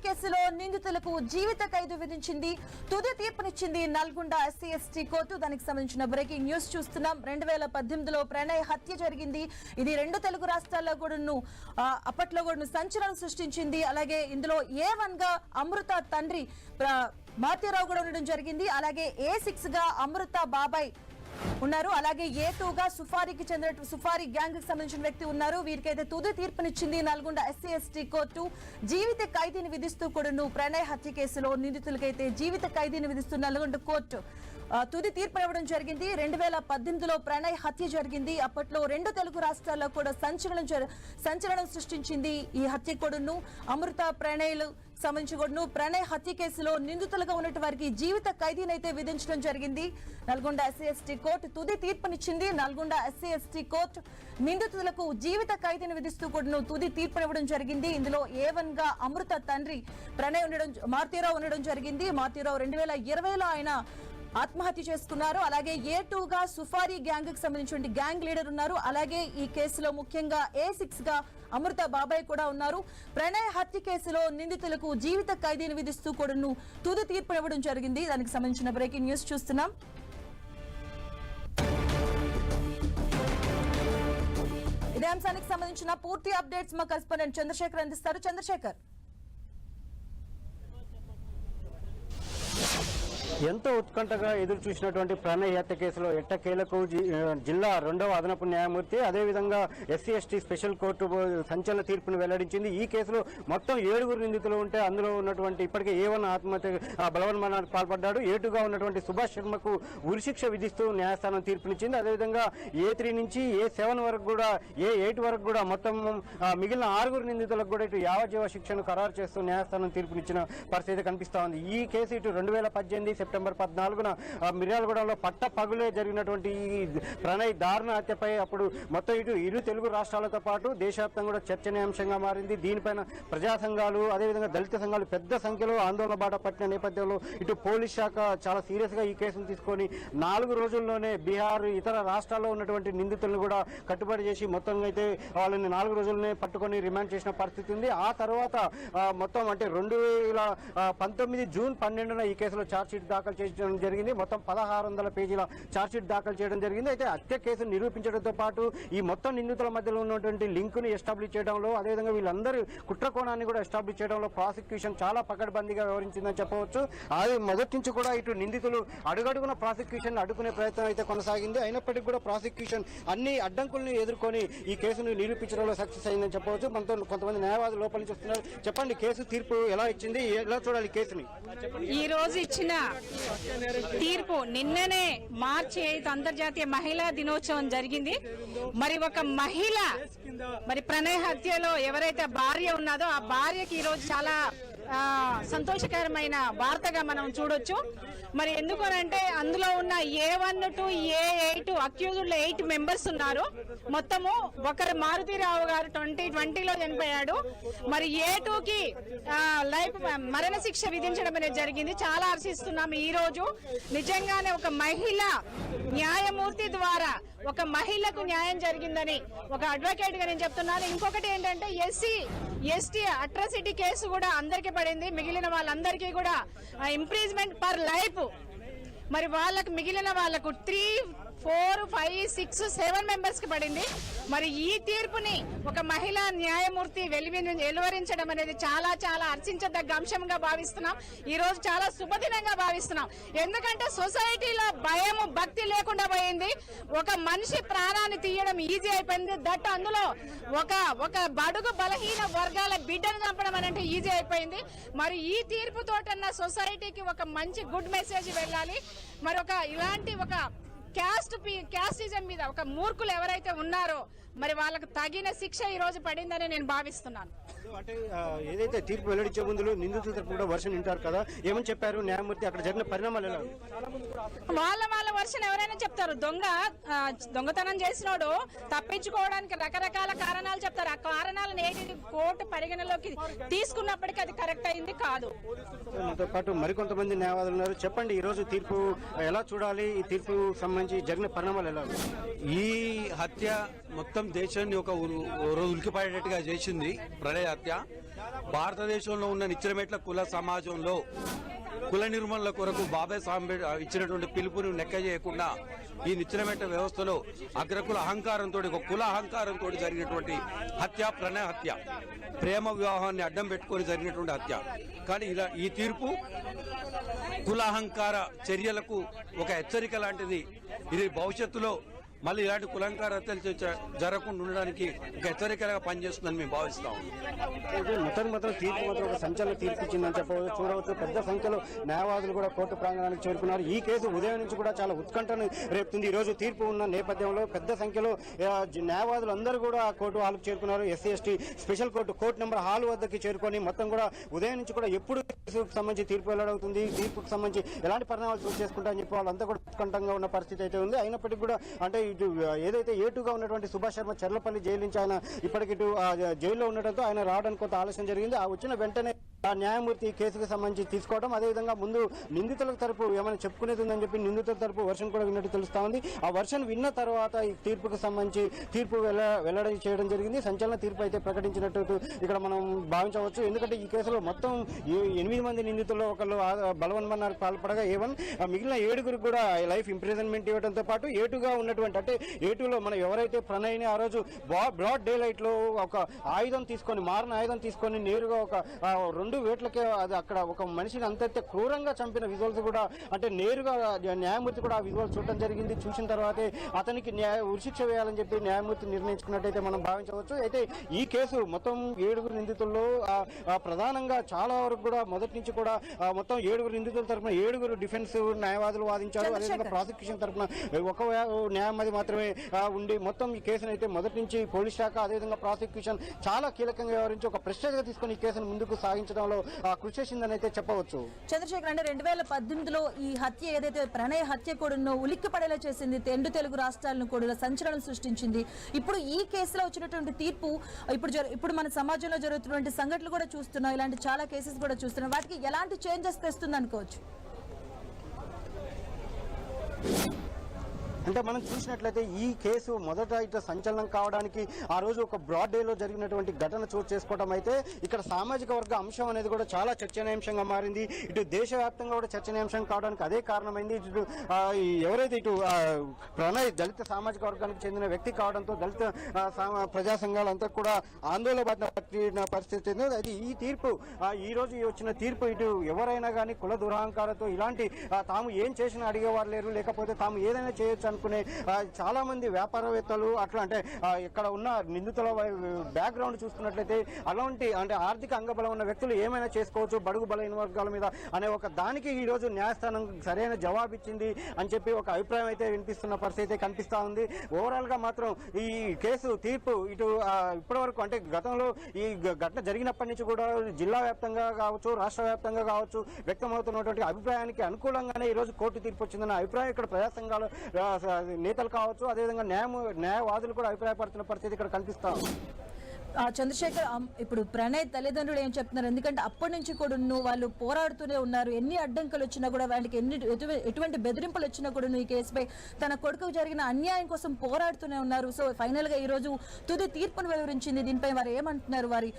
కేసులో నిందితులకు జీవిత ఖైదు విధించింది తుది తీర్పునిచ్చింది నల్గొండ ఎస్సీ ఎస్టీ కోర్టు. దానికి సంబంధించిన బ్రేకింగ్ న్యూస్ చూస్తున్నాం. రెండు వేల పద్దెనిమిదిలో ప్రణయ్ హత్య జరిగింది. ఇది రెండు తెలుగు రాష్ట్రాల్లో కూడాను అప్పట్లో కూడా సంచలనం సృష్టించింది. అలాగే ఇందులో ఏ వన్గా అమృత తండ్రి ప్ర- కూడా ఉండడం జరిగింది. అలాగే ఏ సిక్స్గా అమృత బాబాయ్ ఉన్నారు. అలాగే ఏ సుఫారీకి చెందిన సుఫారీ గ్యాంగ్కి సంబంధించిన వ్యక్తి ఉన్నారు. వీరికైతే తుది తీర్పునిచ్చింది నల్గొండ ఎస్సీ ఎస్టీ కోర్టు. జీవిత ఖైదీని విధిస్తూ కూడాను ప్రణయ్ హత్య కేసులో నిందితులకైతే జీవిత ఖైదీని విధిస్తూ నల్గొండ కోర్టు తుది తీర్పు ఇవ్వడం జరిగింది. రెండు వేల పద్దెనిమిదిలో ప్రణయ్ హత్య జరిగింది. అప్పట్లో రెండు తెలుగు రాష్ట్రాల్లో కూడా సంచలనం సంచలనం సృష్టించింది ఈ హత్య కొడును. అమృత ప్రణయ్లు సంబంధించి కూడాను ప్రణయ్ హత్య కేసులో నిందితులుగా ఉన్నటువంటి వారికి జీవిత ఖైదీనైతే విధించడం జరిగింది. నల్గొండ ఎస్సీ ఎస్టీ కోర్టు తుది తీర్పునిచ్చింది. నల్గొండ ఎస్సీ ఎస్టీ కోర్టు నిందితులకు జీవిత ఖైదీని విధిస్తూ కూడాను తుది తీర్పునివ్వడం జరిగింది. ఇందులో ఏ వన్గా అమృత తండ్రి ప్రణయ్ ఉండడం మారుతీరావు ఉండడం జరిగింది. మారుతీరావు రెండు వేల ఇరవైలో ఆయన ఆత్మహత్య చేసుకున్నారు. అలాగే ఏ టూ గా సుఫారీ గ్యాంగ్కి సంబంధించిన గ్యాంగ్ లీడర్ ఉన్నారు. అలాగే ఈ కేసులో ముఖ్యంగా ఏ సిక్స్గా అమృత బాబాయ్ కూడా ఉన్నారు. ప్రణయ్ హత్య కేసులో నిందితులకు జీవిత ఖైదీని విధిస్తూ కూడా తుది తీర్పు ఇవ్వడం జరిగింది. దానికి సంబంధించిన బ్రేకింగ్ న్యూస్ చూస్తున్నాం. ఇదే అంశానికి సంబంధించిన పూర్తి అప్డేట్స్ మా కరెస్పాండెంట్ చంద్రశేఖర్ అందిస్తారు. చంద్రశేఖర్. ఎంతో ఉత్కంఠగా ఎదురు చూసినటువంటి ప్రణయ్ హత్య కేసులో ఎట్టకేలకు జి- జిల్లా రెండవ అదనపు న్యాయమూర్తి అదేవిధంగా ఎస్సీ ఎస్టీ స్పెషల్ కోర్టు సంచలన తీర్పును వెల్లడించింది. ఈ కేసులో మొత్తం ఏడుగురు నిందితులు ఉంటే అందులో ఉన్నటువంటి ఇప్పటికే ఏ వన్ ఆత్మహత్య బలవన్మరణానికి పాల్పడ్డాడు. ఏటుగా ఉన్నటువంటి సుభాష్ శర్మకు ఉరిశిక్ష విధిస్తూ న్యాయస్థానం తీర్పునిచ్చింది. అదేవిధంగా ఏ త్రీ నుంచి ఏ సెవెన్ వరకు కూడా ఏ ఎయిట్ వరకు కూడా మొత్తం మిగిలిన ఆరుగురు నిందితులకు కూడా ఇటు యావజ్జీవ శిక్షను ఖరారు చేస్తూ న్యాయస్థానం తీర్పునిచ్చిన పరిస్థితి కనిపిస్తోంది ఈ కేసు ఇటు రెండు వేల పద్దెనిమిది సెప్టెంబర్ పద్నాలుగున మిర్యాలగూడలో మిర్యాలగూడెంలో పట్ట పగులే జరిగినటువంటి ఈ ప్రణయ్ దారుణ హత్యపై అప్పుడు మొత్తం ఇటు ఇరు తెలుగు రాష్ట్రాలతో పాటు దేశవ్యాప్తంగా కూడా చర్చనీయాంశంగా మారింది. దీనిపైన ప్రజా సంఘాలు అదేవిధంగా దళిత సంఘాలు పెద్ద సంఖ్యలో ఆందోళన బాట పట్టిన నేపథ్యంలో ఇటు పోలీస్ శాఖ చాలా సీరియస్గా ఈ కేసును తీసుకొని నాలుగు రోజుల్లోనే బీహార్ ఇతర రాష్ట్రాల్లో ఉన్నటువంటి నిందితులను కూడా కట్టుబడి చేసి మొత్తం అయితే వాళ్ళని నాలుగు రోజుల్లోనే పట్టుకొని రిమాండ్ చేసిన పరిస్థితి ఉంది. ఆ తర్వాత మొత్తం అంటే రెండు వేల పంతొమ్మిది జూన్ పన్నెండున ఈ కేసులో ఛార్జ్షీట్ దాఖలు చేయడం జరిగింది. మొత్తం పదహారు వందల పేజీల ఛార్జ్షీట్ దాఖలు చేయడం జరిగింది. అయితే హత్య కేసును నిరూపించడంతో పాటు ఈ మొత్తం నిందితుల మధ్యలో ఉన్నటువంటి లింకుని ఎస్టాబ్లిష్ చేయడంలో అదేవిధంగా వీళ్ళందరూ కుట్ర కోణాన్ని కూడా ఎస్టాబ్లిష్ చేయడంలో ప్రాసిక్యూషన్ చాలా పకడ్బందీగా వ్యవహరించిందని చెప్పవచ్చు. అది మొదటి నుంచి కూడా ఇటు నిందితులు అడుగడుగున ప్రాసిక్యూషన్ అడ్డుకునే ప్రయత్నం అయితే కొనసాగింది. అయినప్పటికీ కూడా ప్రాసిక్యూషన్ అన్ని అడ్డంకుల్ని ఎదుర్కొని ఈ కేసును నిరూపించడంలో సక్సెస్ అయిందని చెప్పవచ్చు. మనతో కొంతమంది న్యాయవాదులు లోపల నుంచి వస్తున్నారు. చెప్పండి కేసు తీర్పు ఎలా ఇచ్చింది? ఎలా చూడాలి కేసుని? ఈ రోజు ఇచ్చిన తీర్పు నిన్ననే మార్చి ఐదు అంతర్జాతీయ మహిళా దినోత్సవం జరిగింది. మరి ఒక మహిళ మరి ప్రణయ హత్యలో ఎవరైతే భార్య ఉన్నదో ఆ భార్యకి ఈ రోజు చాలా సంతోషకరమైన వార్తగా మనం చూడొచ్చు. మరి ఎందుకనంటే అందులో ఉన్న A one two A eight accused eight members ఉన్నారు. మొత్తము ఒకరు మారుతీరావు గారు ట్వంటీ ట్వంటీలో చనిపోయాడు. మరి ఏ టూకి లైఫ్ మరణ శిక్ష విధించడం అనేది జరిగింది. చాలా హర్షిస్తున్నాం ఈ రోజు నిజంగానే ఒక మహిళ న్యాయమూర్తి ద్వారా ఒక మహిళకు న్యాయం జరిగిందని ఒక అడ్వకేట్గా నేను చెప్తున్నాను. ఇంకొకటి ఏంటంటే ఎస్సీ ఎస్టీ అట్రాసిటీ కేసు కూడా అందరికీ పడింది. మిగిలిన వాళ్ళందరికీ కూడా ఇంప్రీజ్మెంట్ పర్ లైఫ్ మరి వాళ్ళకు మిగిలిన వాళ్ళకు three four five six seven మెంబర్స్కి పడింది. మరి ఈ తీర్పుని ఒక మహిళా న్యాయమూర్తి వెలివి వెలువరించడం అనేది చాలా చాలా హర్షించదగ్గ అంశంగా భావిస్తున్నాం. ఈ రోజు చాలా శుభదినంగా భావిస్తున్నాం. ఎందుకంటే సొసైటీలో భయము భక్తి లేకుండా పోయింది. ఒక మనిషి ప్రాణాన్ని తీయడం ఈజీ అయిపోయింది. దట్ అందులో ఒక ఒక బడుగు బలహీన వర్గాల బిడ్డను చంపడం అనేది ఈజీ అయిపోయింది. మరి ఈ తీర్పుతోటన్న సొసైటీకి ఒక మంచి గుడ్ మెసేజ్ వెళ్ళాలి. మరి ఒక ఇలాంటి ఒక క్యాస్ట్ క్యాస్టిజం మీద ఒక మూర్ఖులు ఎవరైతే ఉన్నారో మరి వాళ్ళకు తగిన శిక్ష ఈ రోజు పడిందని నేను భావిస్తున్నాను. అంటే ఏదైతే తీర్పు వెల్లడించే ముందు నిందితుల తరపు కూడా వర్షం వింటారు కదా ఏమని చెప్పారు? న్యాయమూర్తి అక్కడ జరిగిన పరిణామాలు ఎలా? వాళ్ళ వాళ్ళ వర్షన్ ఎవరైనా చెప్తారు? దొంగ దొంగతనం చేసినోడు తప్పించుకోవడానికి రకరకాల కారణాలు చెప్తారు. ఆ కారణాలను ఏంటి కోర్టు పరిగణలోకి తీసుకున్నప్పటికీ అది కరెక్ట్ అయింది కాదు. పాటు మరికొంతమంది న్యాయవాదులు ఉన్నారు. చెప్పండి ఈ రోజు తీర్పు ఎలా చూడాలి? ఈ తీర్పు సంబంధించి జరిగిన పరిణామాలు ఎలా? ఈ హత్య మొత్తం దేశాన్ని ఒక ఉలికిపడేటట్టుగా చేసింది ప్రణయ్ హత్య భారతదేశంలో ఉన్న నిచ్చెనమెట్ల కుల సమాజంలో కుల నిర్మూలన కొరకు బాబాయ్ సాంబేడ్ ఇచ్చినటువంటి పిలుపుని నెక్క చేయకుండా ఈ నిచ్చెనమెట్ట వ్యవస్థలో అగ్రకుల అహంకారంతో ఒక కుల అహంకారంతో జరిగినటువంటి హత్య ప్రణయ హత్య ప్రేమ వివాహాన్ని అడ్డం పెట్టుకొని జరిగినటువంటి హత్య. కానీ ఇలా ఈ తీర్పు కులాహంకార చర్యలకు ఒక హెచ్చరిక లాంటిది. ఇది భవిష్యత్తులో మళ్ళీ ఇలాంటి కులంకార హత్యలు జరగకుండా ఉండడానికి ఒక హెచ్చరికగా పనిచేస్తుందని మేము భావిస్తాం. మొత్తం మాత్రం తీర్పు మాత్రం ఒక సంచలన తీర్పు ఇచ్చిందని చెప్పవచ్చు. చూడవచ్చు పెద్ద సంఖ్యలో న్యాయవాదులు కూడా కోర్టు ప్రాంగణానికి చేరుకున్నారు. ఈ కేసు ఉదయం నుంచి కూడా చాలా ఉత్కంఠను రేపుతుంది. ఈ రోజు తీర్పు ఉన్న నేపథ్యంలో పెద్ద సంఖ్యలో న్యాయవాదులు అందరూ కూడా ఆ కోర్టు హాల్కు చేరుకున్నారు. SC ST special court court number hall వద్దకి చేరుకొని మొత్తం కూడా ఉదయం నుంచి కూడా ఎప్పుడు కేసుకు సంబంధించి తీర్పు వెల్లడవుతుంది? తీర్పుకు సంబంధించి ఎలాంటి పరిణామాలు చోటు చేసుకుంటా అని చెప్పి వాళ్ళంతా కూడా ఉత్కంఠంగా ఉన్న పరిస్థితి అయితే ఉంది. అయినప్పటికీ కూడా అంటే ఇటు ఏదైతే ఏటుగా ఉన్నటువంటి సుభాష్ శర్మ చెర్లపల్లి జైలు నుంచి ఆయన ఇప్పటికి ఇటు ఆ, జైల్లో ఉండటంతో ఆయన రావడానికి కొంత ఆలస్యం జరిగింది. ఆ వచ్చిన వెంటనే ఆ న్యాయమూర్తి కేసుకు సంబంధించి తీసుకోవడం అదేవిధంగా ముందు నిందితుల తరపు ఏమైనా చెప్పుకునేది ఉందని చెప్పి నిందితుల తరపు వర్షం కూడా విన్నట్టు తెలుస్తా ఉంది. ఆ వర్షం విన్న తర్వాత ఈ తీర్పుకు సంబంధించి తీర్పు వెల్ల వెల్లడి చేయడం జరిగింది. సంచలన తీర్పు అయితే ప్రకటించినట్టు ఇక్కడ మనం భావించవచ్చు. ఎందుకంటే ఈ కేసులో మొత్తం ఎనిమిది మంది నిందితుల్లో ఒకళ్ళు బలవన్మన్నారు పాల్పడగా ఏవన్ మిగిలిన ఏడుగురికి కూడా లైఫ్ ఇంప్రిజన్మెంట్ ఇవ్వడంతో పాటు ఏటుగా ఉన్నటువంటి అంటే ఏటులో మనం ఎవరైతే ప్రణయ్ని ఆ రోజు బ్రాడ్ డే లైట్లో ఒక ఆయుధం తీసుకొని మారిన ఆయుధం తీసుకొని నేరుగా ఒక రెండు వేట్లకే అది అక్కడ ఒక మనిషిని అంతైతే క్రూరంగా చంపిన విజువల్స్ కూడా అంటే నేరుగా న్యాయమూర్తి కూడా ఆ విజువల్స్ చూడడం జరిగింది. చూసిన తర్వాతే అతనికి న్యాయ ఉరిశిక్ష వేయాలని చెప్పి న్యాయమూర్తి నిర్ణయించుకున్నట్టయితే మనం భావించవచ్చు. అయితే ఈ కేసు మొత్తం ఏడుగురు నిందితుల్లో ప్రధానంగా చాలా వరకు కూడా మొదటి నుంచి కూడా మొత్తం ఏడుగురు నిందితుల తరపున ఏడుగురు డిఫెన్స్ న్యాయవాదులు వాదించారు. అదేవిధంగా. ప్రాసిక్యూషన్ తరపున ఒక వ్యా- అనేది మాత్రమే ఉండి మొత్తం ఈ కేసును అయితే మొదటి నుంచి పోలీస్ శాఖ అదేవిధంగా ప్రాసిక్యూషన్ చాలా కీలకంగా వ్యవహరించి ఒక ప్రశ్నగా తీసుకుని ఈ కేసును ముందుకు సాగించడంలో కృషి చేసిందని అయితే చెప్పవచ్చు. చంద్రశేఖర్ అంటే రెండు వేల పద్దెనిమిదిలో ఈ హత్య ఏదైతే ప్రణయ హత్య కూడాను ఉలిక్కి పడేలా చేసింది రెండు తెలుగు రాష్ట్రాలను కూడా సంచలనం సృష్టించింది. ఇప్పుడు ఈ కేసులో వచ్చినటువంటి తీర్పు ఇప్పుడు ఇప్పుడు మన సమాజంలో జరుగుతున్నటువంటి సంఘటనలు కూడా చూస్తున్నాం ఇలాంటి చాలా కేసెస్ కూడా చూస్తున్నాం. వాటికి ఎలాంటి చేంజెస్ తెస్తుంది అనుకోవచ్చు అంటే మనం చూసినట్లయితే ఈ కేసు మొదట ఇట్లా సంచలనం కావడానికి ఆ రోజు ఒక బ్రాడ్ డేలో జరిగినటువంటి ఘటన చోటు చేసుకోవడం అయితే ఇక్కడ సామాజిక వర్గ అంశం అనేది కూడా చాలా చర్చనీయాంశంగా మారింది. ఇటు దేశవ్యాప్తంగా కూడా చర్చనీయాంశం కావడానికి అదే కారణమైంది. ఇటు ఎవరైతే ఇటు ప్రణయ్ దళిత సామాజిక వర్గానికి చెందిన వ్యక్తి కావడంతో దళిత సామా- ప్రజా సంఘాలంతా కూడా ఆందోళన పడిన పరిస్థితి ఉంది అయితే ఈ తీర్పు ఈ రోజు వచ్చిన తీర్పు ఇటు ఎవరైనా కానీ కుల దురహంకారంతో ఇలాంటి తాము ఏం చేసినా అడిగేవారు లేరు. లేకపోతే తాము ఏదైనా చేయొచ్చు అనుకునే చాలా మంది వ్యాపారవేత్తలు అట్లా అంటే ఇక్కడ ఉన్న నిందితుల బ్యాక్గ్రౌండ్ చూసుకున్నట్లయితే అలాంటి అంటే ఆర్థిక అంగబలం ఉన్న వ్యక్తులు ఏమైనా చేసుకోవచ్చు బడుగు బలైన వర్గాల మీద అనే ఒక దానికి ఈరోజు న్యాయస్థానం సరైన జవాబు ఇచ్చింది అని చెప్పి ఒక అభిప్రాయం అయితే వినిపిస్తున్న పరిస్థితి అయితే కనిపిస్తూ ఉంది. ఓవరాల్గా మాత్రం ఈ కేసు తీర్పు ఇటు ఇప్పటివరకు అంటే గతంలో ఈ ఘటన జరిగినప్పటి నుంచి కూడా జిల్లా వ్యాప్తంగా కావచ్చు రాష్ట్ర వ్యాప్తంగా కావచ్చు వ్యక్తమవుతున్నటువంటి అభిప్రాయానికి అనుకూలంగానే ఈ రోజు కోర్టు తీర్పు వచ్చిందన్న అభిప్రాయం ఇక్కడ ప్రజా సంఘాలు నేతలు కావచ్చు అదేవిధంగా న్యాయము న్యాయవాదులు కూడా అభిప్రాయపడుతున్న పరిస్థితి ఇక్కడ కనిపిస్తా చంద్రశేఖర్ ఇప్పుడు ప్రణయ్ తల్లిదండ్రులు ఏం చెప్తున్నారు? ఎందుకంటే అప్పటి నుంచి కూడా వాళ్ళు పోరాడుతూనే ఉన్నారు. ఎన్ని అడ్డంకులు వచ్చినా కూడా వాళ్ళకి ఎన్ని ఎటువంటి బెదిరింపులు వచ్చినా కూడా ఈ కేసుపై తన కొడుకు జరిగిన అన్యాయం కోసం పోరాడుతూనే ఉన్నారు. సో ఫైనల్గా ఈ రోజు తుది తీర్పును వెలువరించింది దీనిపై వారు ఏమంటున్నారు? వారి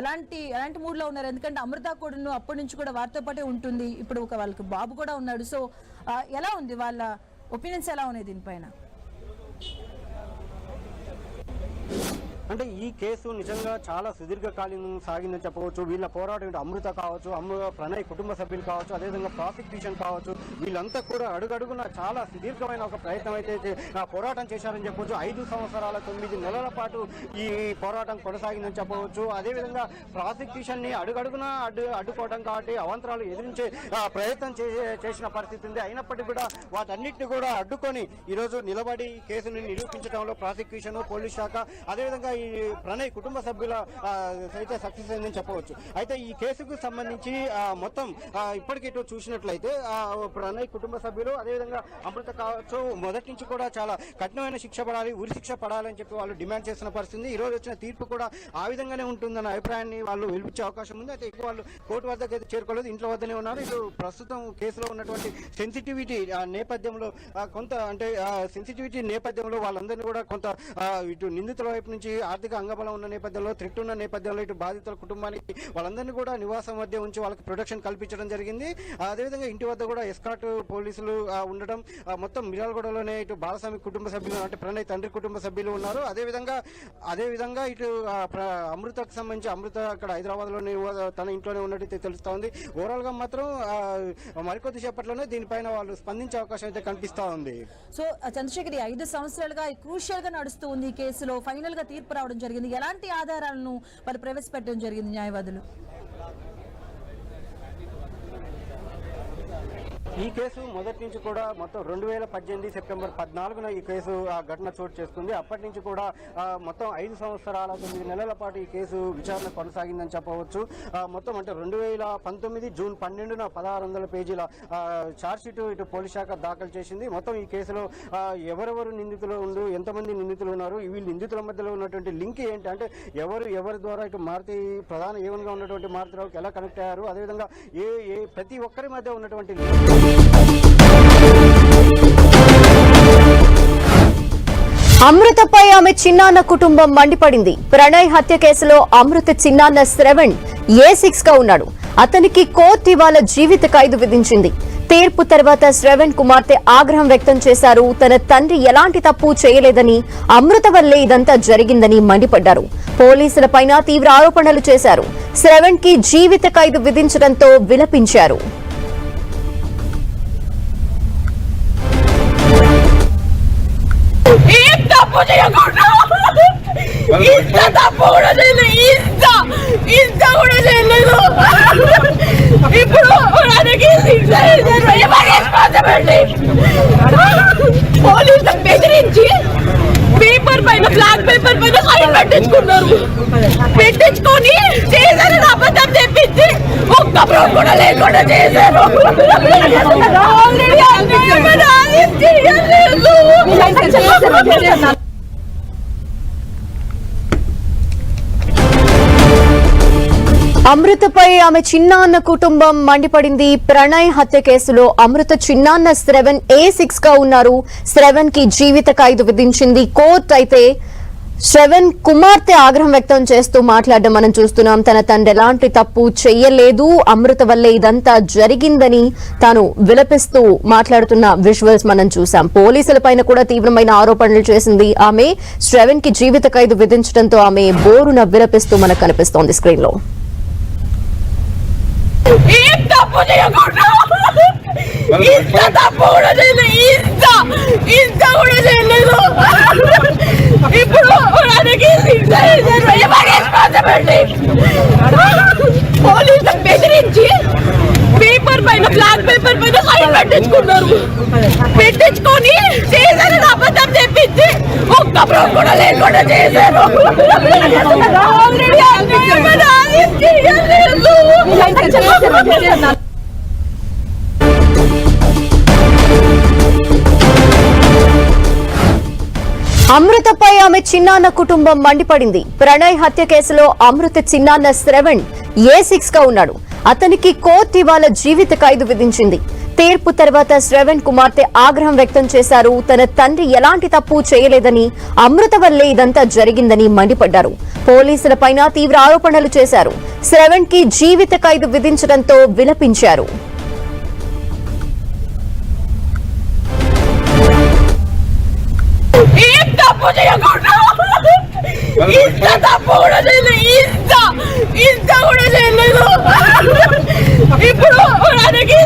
ఎలాంటి ఎలాంటి మూడ్లో ఉన్నారు? ఎందుకంటే అమృత కూడాను అప్పటి నుంచి కూడా వారితో పాటే ఉంటుంది. ఇప్పుడు ఒక వాళ్ళకి బాబు కూడా ఉన్నాడు. సో ఎలా ఉంది వాళ్ళ ఒపీనియన్స్ ఎలా ఉన్నాయి దీనిపైన? అంటే ఈ కేసు నిజంగా చాలా సుదీర్ఘకాలం సాగిందని చెప్పవచ్చు. వీళ్ళ పోరాటం అమృత కావచ్చు అమృత ప్రణయ్ కుటుంబ సభ్యులు కావచ్చు అదేవిధంగా ప్రాసిక్యూషన్ కావచ్చు. వీళ్ళంతా కూడా అడుగడుగున చాలా సుదీర్ఘమైన ఒక ప్రయత్నం అయితే పోరాటం చేశారని చెప్పవచ్చు ఐదు సంవత్సరాల తొమ్మిది నెలల పాటు ఈ పోరాటం కొనసాగిందని చెప్పవచ్చు. అదేవిధంగా ప్రాసిక్యూషన్ని అడుగడుగున అడ్డు అడ్డుకోవడం కాబట్టి అవంతరాలు ఎదిరించే ప్రయత్నం చే- చేసిన పరిస్థితి ఉంది. అయినప్పటికీ కూడా వాటన్నిటిని కూడా అడ్డుకొని ఈరోజు నిలబడి కేసుని నిరూపించడంలో ప్రాసిక్యూషన్ పోలీస్ శాఖ అదేవిధంగా ఈ ప్రణయ్ కుటుంబ సభ్యుల ఆ, అయితే సక్సెస్ అయిందని చెప్పవచ్చు. అయితే ఈ కేసుకు సంబంధించి మొత్తం ఆ, ఇప్పటికి ఇటు చూసినట్లయితే ప్రణయ్ కుటుంబ సభ్యులు అదేవిధంగా అమృత కావచ్చు మొదటి నుంచి కూడా చాలా కఠినమైన శిక్ష పడాలి ఉరి శిక్ష పడాలని చెప్పి వాళ్ళు డిమాండ్ చేసిన పరిస్థితి. ఈ రోజు వచ్చిన తీర్పు కూడా ఆ విధంగానే ఉంటుందన్న అభిప్రాయాన్ని వాళ్ళు వెలిపించే అవకాశం ఉంది. అయితే ఎక్కువ వాళ్ళు కోర్టు వద్దకు అయితే చేరుకోలేదు ఇంట్లో వద్దనే ఉన్నారు. ఇటు ప్రస్తుతం కేసులో ఉన్నటువంటి సెన్సిటివిటీ ఆ నేపథ్యంలో కొంత అంటే సెన్సిటివిటీ నేపథ్యంలో వాళ్ళందరినీ కూడా కొంత ఇటు నిందితుల వైపు నుంచి ఆర్థిక అంగబలం ఉన్న నేపథ్యంలో థ్రెట్ ఉన్న నేపథ్యంలో ఇటు బాధితుల కుటుంబానికి వాళ్ళందరినీ కూడా నివాసం మధ్య ఉంచి వాళ్ళకి ప్రొటెక్షన్ కల్పించడం జరిగింది. అదేవిధంగా ఇంటి వద్ద కూడా ఎస్కాట్ పోలీసులు ఉండడం మొత్తం మిర్యాలగూడలోనే ఇటు బాలస్వామి కుటుంబ సభ్యులు అంటే ప్రణయ్ తండ్రి కుటుంబ సభ్యులు ఉన్నారు. అదేవిధంగా అదేవిధంగా ఇటు ప్ర- అమృతకు సంబంధించి అమృత అక్కడ హైదరాబాద్లోనే తన ఇంట్లోనే ఉన్నట్టు తెలుస్తూ ఉంది. ఓవరాల్గా మాత్రం మరికొద్ది సేపట్లోనే దీనిపైన వాళ్ళు స్పందించే అవకాశం అయితే కనిపిస్తూ ఉంది. సో చంద్రశేఖర్ ఐదు సంవత్సరాలుగా క్రూషియల్గా నడుస్తూ ఉంది ఈ కేసులో. ఫైనల్గా తీర్పు తీసుకురావడం జరిగింది. ఎలాంటి ఆధారాలను వాళ్ళు ప్రవేశపెట్టడం జరిగింది న్యాయవాదులు? ఈ కేసు మొదటి నుంచి కూడా మొత్తం రెండు వేల పద్దెనిమిది సెప్టెంబర్ పద్నాలుగున ఈ కేసు ఆ ఘటన చోటు చేసుకుంది. అప్పటి నుంచి కూడా మొత్తం ఐదు సంవత్సరాల తొమ్మిది నెలల పాటు ఈ కేసు విచారణ కొనసాగిందని చెప్పవచ్చు. మొత్తం అంటే రెండు వేల పంతొమ్మిది జూన్ పన్నెండున పదహారు వందల పేజీల ఛార్జ్షీట్ ఇటు పోలీస్ శాఖ దాఖలు చేసింది. మొత్తం ఈ కేసులో ఎవరెవరు నిందితులు ఉండు ఎంతమంది నిందితులు ఉన్నారు వీళ్ళు నిందితుల మధ్యలో ఉన్నటువంటి లింక్ ఏంటి? అంటే ఎవరు ఎవరి ద్వారా ఇటు మారుతి ప్రధాన ఏవన్గా ఉన్నటువంటి మారుతిరావుకి ఎలా కనెక్ట్ అయ్యారు? అదేవిధంగా ఏ ఏ ప్రతి ఒక్కరి మధ్య ఉన్నటువంటి అమృతపై ఆమె చిన్నాన్న కుటుంబం మండిపడింది. ప్రణయ్ హత్య కేసులో అమృత చిన్నాన్న శ్రవణ్ ఏ సిక్స్గా ఉన్నాడు. అతనికి కోర్టు ఇవాళ జీవిత ఖైదు విధించింది. తీర్పు తర్వాత శ్రవణ్ కుమార్తె ఆగ్రహం వ్యక్తం చేశారు. తన తండ్రి ఎలాంటి తప్పు చేయలేదని అమృత వల్లే ఇదంతా జరిగిందని మండిపడ్డారు. పోలీసులపైన తీవ్ర ఆరోపణలు చేశారు. శ్రవణ్కి జీవిత ఖైదు విధించడంతో విలపించారు. తప్పు చేయకుండా ఇంత తప్పు కూడా చేయలేదు ఇంత ఇంత కూడా చేయలేదు ఇప్పుడు మనకి పోలీసులు బెదిరించి పేపర్ పైన బ్లాక్ పేపర్ పైన సైన్ పెట్టించుకున్నారు పెట్టించుకొని చేశారు అబద్ధం తెప్పించి ఒక్క ప్రూఫ్ కూడా లేకుండా చేశారు ఆల్రెడీ అన్యాయమైన అమృతపై ఆమె చిన్నాన్న కుటుంబం మండిపడింది. ప్రణయ్ హత్య కేసులో అమృత చిన్నాన్న శ్రవణ్ ఏ సిక్స్గా ఉన్నారు. శ్రవణ్కి జీవిత ఖైదు విధించింది. కోర్టు అయితే శ్రవణ్ కుమార్తె ఆగ్రహం వ్యక్తం చేస్తూ మాట్లాడడం మనం చూస్తున్నాం. తన తండ్రి ఎలాంటి తప్పు చెయ్యలేదు. అమృత వల్లే ఇదంతా జరిగిందని తాను విలపిస్తూ మాట్లాడుతున్న విజువల్స్ మనం చూసాం పోలీసుల పైన కూడా తీవ్రమైన ఆరోపణలు చేసింది ఆమె. శ్రవణ్కి జీవిత ఖైదు విధించడంతో ఆమె బోరున విలపిస్తూ మనకు కనిపిస్తోంది స్క్రీన్లో ఏం తప్పు చేయకుండా ఇంత తప్పు కూడా చేయలేదు ఇంత ఇంత కూడా చేయలేదు ఇప్పుడు బెదిరించి పేపర్ పైన బ్లాక్ పేపర్ పైన సైన్ పెట్టించుకున్నారు పెట్టించుకొని చేశారని అబద్ధం తెప్పించి ఒక్క ప్రూఫ్ కూడా లేకుండా చేశారు ఆల్రెడీ అమృతపై ఆమె చిన్నాన్న కుటుంబం మండిపడింది. ప్రణయ్ హత్య కేసులో అమృత చిన్నాన్న శ్రవణ్ ఏ సిక్స్గా ఉన్నాడు. అతనికి కోర్టు ఇవాళ జీవిత ఖైదు విధించింది. తీర్పు తర్వాత శ్రవణ్ కుమార్తె ఆగ్రహం వ్యక్తం చేశారు. తన తండ్రి ఎలాంటి తప్పు చేయలేదని అమృత వల్లే ఇదంతా జరిగిందని మండిపడ్డారు. పోలీసులపైన తీవ్ర ఆరోపణలు చేశారు. శ్రవణ్కి జీవిత ఖైదు విధించడంతో విలపించారు. ఇంత తప్పు కూడా చేయలేదు ఇంత ఇంత కూడా చేయలేదు ఇప్పుడు మనకి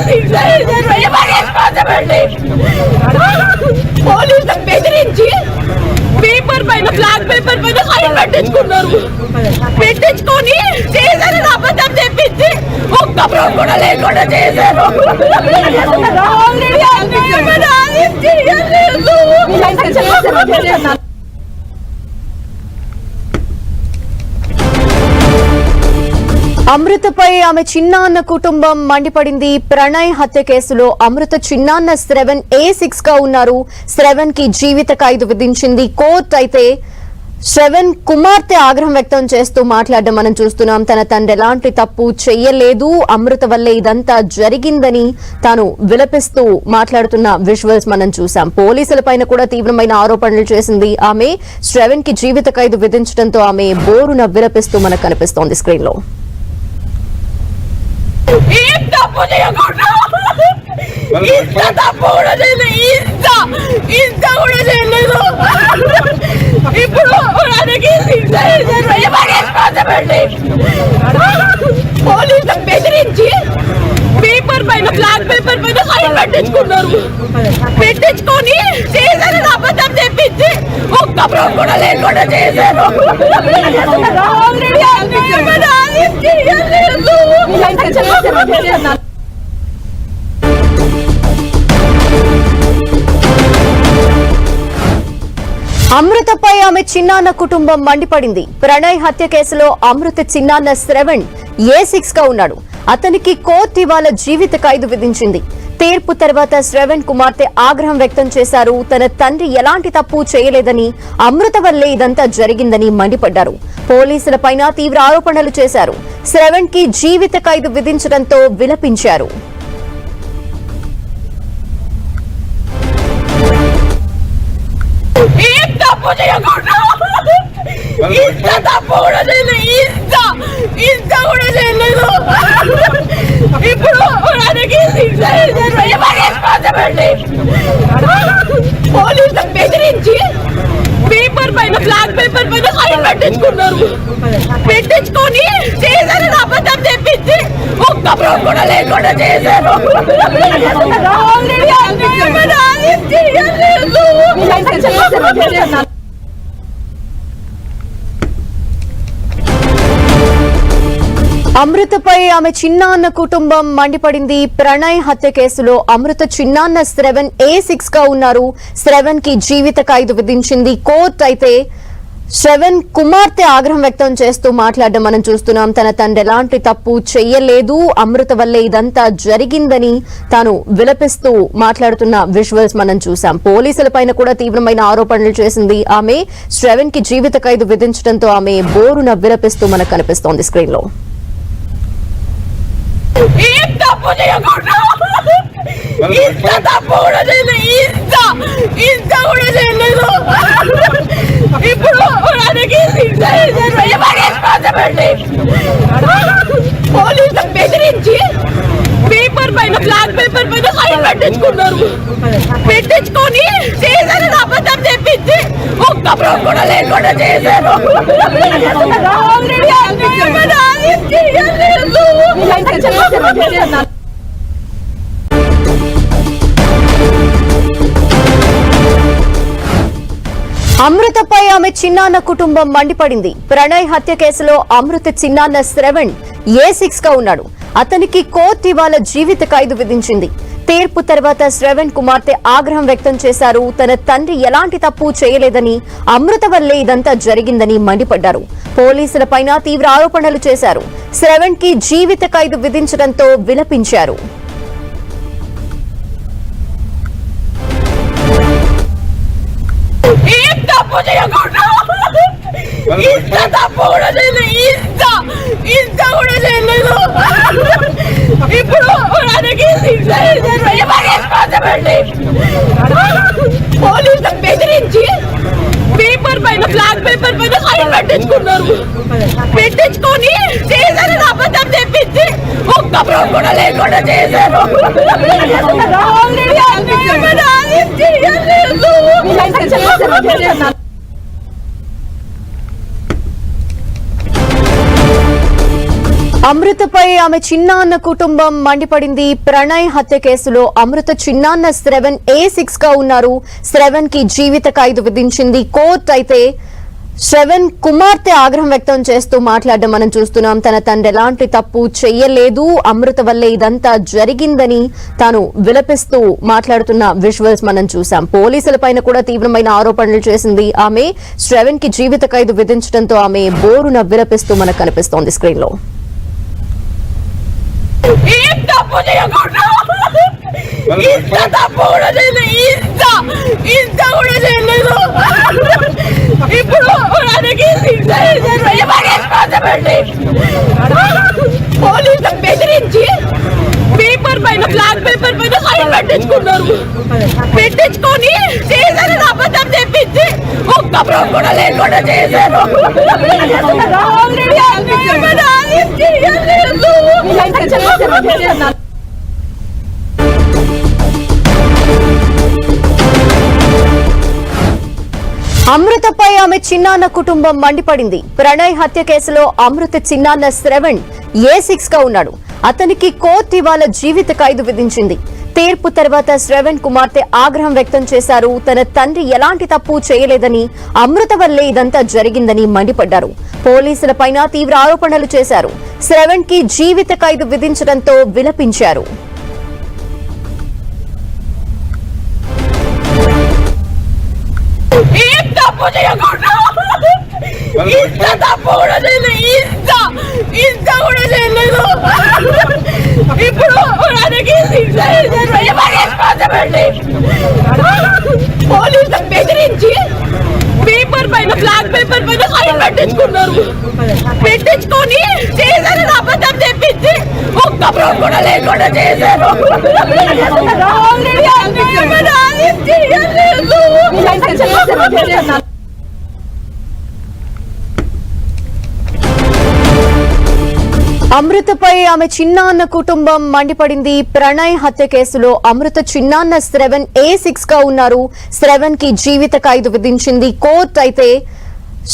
పోలీసులు బెదిరించి పేపర్ పైన బ్లాక్ పేపర్ పైన సైన్ పెట్టించుకున్నారు పెట్టించుకొని చేశారు అబద్ధం చెప్పించి ఒక్క ప్రూఫ్ కూడా లేకుండా చేశారు ఆల్రెడీ అమృతపై ఆమె చిన్నాన్న కుటుంబం మండిపడింది. ప్రణయ్ హత్య కేసులో అమృత చిన్నాన్న శ్రవణ్ ఏ సిక్స్గా ఉన్నారు. శ్రవణ్కి జీవిత ఖైదు విధించింది. కోర్టు అయితే శ్రవణ్ కుమార్తె ఆగ్రహం వ్యక్తం చేస్తూ మాట్లాడడం మనం చూస్తున్నాం. తన తండ్రి ఎలాంటి తప్పు చెయ్యలేదు. అమృత వల్లే ఇదంతా జరిగిందని తాను విలపిస్తూ మాట్లాడుతున్న విజువల్స్ మనం చూసాం పోలీసులపైన కూడా తీవ్రమైన ఆరోపణలు చేసింది ఆమె. శ్రవణ్కి జీవిత ఖైదు విధించడంతో ఆమె బోరున విలపిస్తూ మనకు కనిపిస్తోంది స్క్రీన్లో ఏం తప్పు చేయకుండా ఇంత తప్పు కూడా చేయలేదు. ఇంత ఇంత కూడా చేయలేదు. ఇప్పుడు మనకి? పోలీసులు బెదిరించి పేపర్ పైన బ్లాక్ పేపర్ పైన సైన్ పెట్టించుకున్నారు. పెట్టించుకొని కూడా లేకుండా అమృతపై ఆమె చిన్నాన్న కుటుంబం మండిపడింది. ప్రణయ్ హత్య కేసులో అమృత చిన్నాన్న శ్రవణ్ ఏ సిక్స్గా ఉన్నాడు. అతనికి కోర్టు ఇవాళ జీవిత ఖైదు విధించింది. తీర్పు తర్వాత శ్రవణ్ కుమార్తె ఆగ్రహం వ్యక్తం చేశారు. తన తండ్రి ఎలాంటి తప్పు చేయలేదని అమృత వల్లే ఇదంతా జరిగిందని మండిపడ్డారు. పోలీసుల పైన తీవ్ర ఆరోపణలు చేశారు. శ్రవణ్కి జీవిత ఖైదు విధించడంతో విలపించారు. ఏం తప్పు చేయకుండా ఇంత తప్పు కూడా చేయలేదు ఇంత ఇంత కూడా చేయలేదు ఇప్పుడు మనకి పోలీసులు బెదిరించి పేపర్ పైన బ్లాక్ పేపర్ పైన సైన్ పెట్టించుకున్నారు పెట్టించుకొని చేశారు అబద్ధం తెప్పించి ఒక్క ప్రూఫ్ కూడా లేకుండా చేశారు ఆల్రెడీ అమృతపై ఆమె చిన్నాన్న కుటుంబం మండిపడింది. ప్రణయ్ హత్య కేసులో అమృత చిన్నాన్న శ్రవణ్ ఏ సిక్స్గా ఉన్నారు. శ్రవణ్కి జీవిత ఖైదు విధించింది. కోర్టు అయితే శ్రవణ్ కుమార్తె ఆగ్రహం వ్యక్తం చేస్తూ మాట్లాడడం మనం చూస్తున్నాం. తన తండ్రి ఎలాంటి తప్పు చెయ్యలేదు అమృత వల్లే ఇదంతా జరిగిందని తాను విలపిస్తూ మాట్లాడుతున్న విజువల్స్ మనం చూసాం పోలీసుల పైన కూడా తీవ్రమైన ఆరోపణలు చేసింది ఆమె. శ్రవణ్కి జీవిత ఖైదు విధించడంతో ఆమె బోరున విలపిస్తూ మనకు కనిపిస్తోంది స్క్రీన్లో ఏం తప్పు చేయకుండా ఇంత తప్పు కూడా చేయలేదు. ఇంత ఇంత కూడా చేయలేదు. ఇప్పుడు మనకి పోలీసులు బెదిరించి పేపర్ పైన బ్లాక్ పేపర్ పైన సైన్ పెట్టించుకున్నారు. పెట్టించుకొని చేశారు అబద్ధం చెప్పించి ఒక్క ప్రూఫ్ కూడా లేకుండా చేశారు. ఆల్రెడీ అమృతపై ఆమె చిన్నాన్న కుటుంబం మండిపడింది. ప్రణయ్ హత్య కేసులో అమృత చిన్నాన్న శ్రవణ్ ఏ సిక్స్గా ఉన్నాడు. అతనికి కోర్టు ఇవాళ జీవిత ఖైదు విధించింది. తీర్పు తర్వాత శ్రవణ్ కుమార్తె ఆగ్రహం వ్యక్తం చేశారు. తన తండ్రి ఎలాంటి తప్పు చేయలేదని అమృత వల్లే ఇదంతా జరిగిందని మండిపడ్డారు. పోలీసుల పైన తీవ్ర ఆరోపణలు చేశారు. శ్రవణ్కి జీవిత ఖైదు విధించడంతో విలపించారు. ఏం తప్పు చేయకుండా ఇంత తప్పు కూడా చేయలేదు ఇంత ఇంత కూడా చేయలేదు ఇప్పుడు మనకి శిక్ష వేశారు. ఎవరి responsibility? పోలీసులు బెదిరించి పేపర్ పైన బ్లాక్ పేపర్ పైన సైన్ పెట్టించుకున్నారు పెట్టించుకొని చేశారని అబద్ధం తెప్పించి ఒక్క ప్రూఫ్ కూడా లేకుండా చేశారు Already అమృతపై ఆమె చిన్నాన్న కుటుంబం మండిపడింది. ప్రణయ్ హత్య కేసులో అమృత చిన్నాన్న శ్రవణ్ ఏ సిక్స్గా ఉన్నారు. శ్రవణ్కి జీవిత ఖైదు విధించింది. కోర్టు అయితే శ్రవణ్ కుమార్తె ఆగ్రహం వ్యక్తం చేస్తూ మాట్లాడడం మనం చూస్తున్నాం. తన తండ్రి ఎలాంటి తప్పు చెయ్యలేదు. అమృత వల్లే ఇదంతా జరిగిందని తాను విలపిస్తూ మాట్లాడుతున్న విజువల్స్ మనం చూసాం పోలీసుల పైన కూడా తీవ్రమైన ఆరోపణలు చేసింది ఆమె. శ్రవణ్కి జీవిత ఖైదు విధించడంతో ఆమె బోరున విలపిస్తూ మనకు కనిపిస్తోంది స్క్రీన్లో ఏం తప్పు చేయకుండా ఇంత తప్పు కూడా చేయలేదు. ఇంత ఇంత కూడా చేయలేదు. ఇప్పుడు మనకి? పోలీసులు బెదిరించి పేపర్ పైన బ్లాక్ పేపర్ పైన సైన్ పెట్టించుకున్నారు. పెట్టించుకొని చేశారని అబద్ధం తెప్పించి ఒక్క ప్రూఫ్ కూడా లేకుండా చేశారు. Already అన్యాయం మీద ఆయన చేయలేదు. అమృతపై ఆమె చిన్నాన్న కుటుంబం మండిపడింది. ప్రణయ్ హత్య కేసులో అమృత చిన్నాన్న శ్రవణ్ ఏ సిక్స్గా ఉన్నాడు. అతనికి కోర్టు ఇవాళ జీవిత ఖైదు విధించింది. తీర్పు తర్వాత శ్రవణ్ కుమార్తె ఆగ్రహం వ్యక్తం చేశారు. తన తండ్రి ఎలాంటి తప్పు చేయలేదని అమృత వల్లే ఇదంతా జరిగిందని మండిపడ్డారు. పోలీసులపైన తీవ్ర ఆరోపణలు చేశారు. శ్రవణ్కి జీవిత ఖైదు విధించడంతో విలపించారు. ఇంత తప్పు కూడా చేయలేదు ఇంత ఇంత కూడా చేయలేదు. ఇప్పుడు పోలీసులు బెదిరించి పేపర్ పైన బ్లాక్ పేపర్ పైన సైన్ పెట్టించుకున్నారు. పెట్టించుకొని చేశారు అబద్ధం తెప్పించి ఒక్క ప్రూఫ్ కూడా లేకుండా చేశారు. ఆల్రెడీ అమృతపై ఆమె చిన్నాన్న కుటుంబం మండిపడింది. ప్రణయ్ హత్య కేసులో అమృత చిన్నాన్న శ్రవణ్ ఏ సిక్స్గా ఉన్నారు. శ్రవణ్కి జీవిత ఖైదు విధించింది. కోర్టు అయితే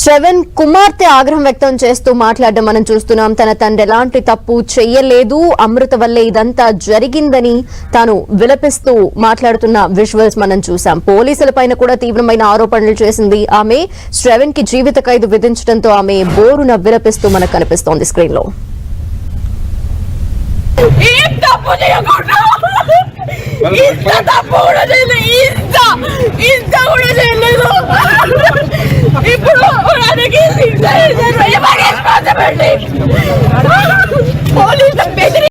శ్రవణ్ కుమార్తె ఆగ్రహం వ్యక్తం చేస్తూ మాట్లాడడం మనం చూస్తున్నాం. తన తండ్రి ఎలాంటి తప్పు చెయ్యలేదు. అమృత వల్లే ఇదంతా జరిగిందని తాను విలపిస్తూ మాట్లాడుతున్న విజువల్స్ మనం చూసాం పోలీసుల పైన కూడా తీవ్రమైన ఆరోపణలు చేసింది ఆమె. శ్రవణ్కి జీవిత ఖైదు విధించడంతో ఆమె బోరున విలపిస్తూ మనకు కనిపిస్తోంది స్క్రీన్లో ఏం తప్పు చేయకుండా. ఇంత తప్పు కూడా చేయలేదు. ఇంత ఇంత కూడా చేయలేదు. ఇప్పుడు మనకి శిక్ష